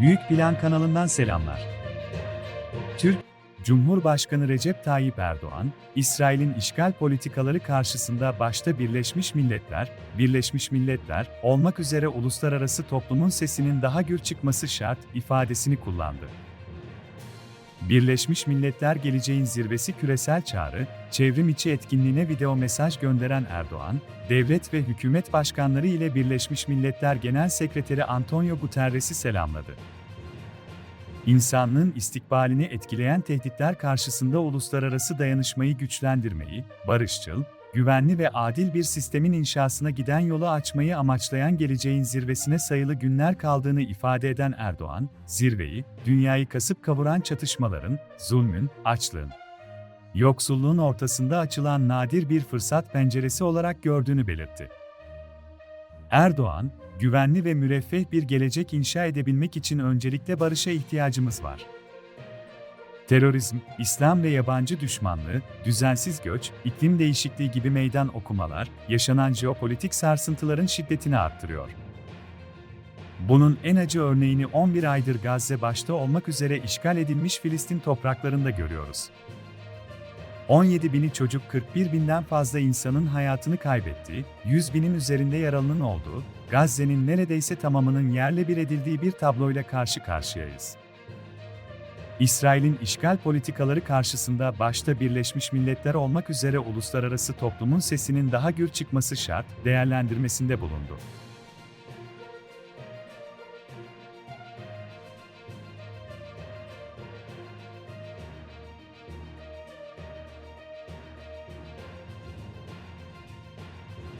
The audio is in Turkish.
Büyük Plan kanalından selamlar. Türk Cumhurbaşkanı Recep Tayyip Erdoğan, İsrail'in işgal politikaları karşısında başta Birleşmiş Milletler, Birleşmiş Milletler olmak üzere uluslararası toplumun sesinin daha gür çıkması şart ifadesini kullandı. Birleşmiş Milletler Geleceğin Zirvesi küresel çağrı, çevrim içi etkinliğine video mesaj gönderen Erdoğan, devlet ve hükümet başkanları ile Birleşmiş Milletler Genel Sekreteri Antonio Guterres'i selamladı. İnsanlığın istikbalini etkileyen tehditler karşısında uluslararası dayanışmayı güçlendirmeyi, barışçıl, güvenli ve adil bir sistemin inşasına giden yolu açmayı amaçlayan geleceğin zirvesine sayılı günler kaldığını ifade eden Erdoğan, zirveyi, dünyayı kasıp kavuran çatışmaların, zulmün, açlığın, yoksulluğun ortasında açılan nadir bir fırsat penceresi olarak gördüğünü belirtti. Erdoğan, güvenli ve müreffeh bir gelecek inşa edebilmek için öncelikle barışa ihtiyacımız var. Terörizm, İslam ve yabancı düşmanlığı, düzensiz göç, iklim değişikliği gibi meydan okumalar, yaşanan jeopolitik sarsıntıların şiddetini arttırıyor. Bunun en acı örneğini 11 aydır Gazze başta olmak üzere işgal edilmiş Filistin topraklarında görüyoruz. 17 bini çocuk 41 binden fazla insanın hayatını kaybetti, 100 binin üzerinde yaralının olduğu, Gazze'nin neredeyse tamamının yerle bir edildiği bir tabloyla karşı karşıyayız. İsrail'in işgal politikaları karşısında başta Birleşmiş Milletler olmak üzere uluslararası toplumun sesinin daha gür çıkması şart değerlendirmesinde bulundu.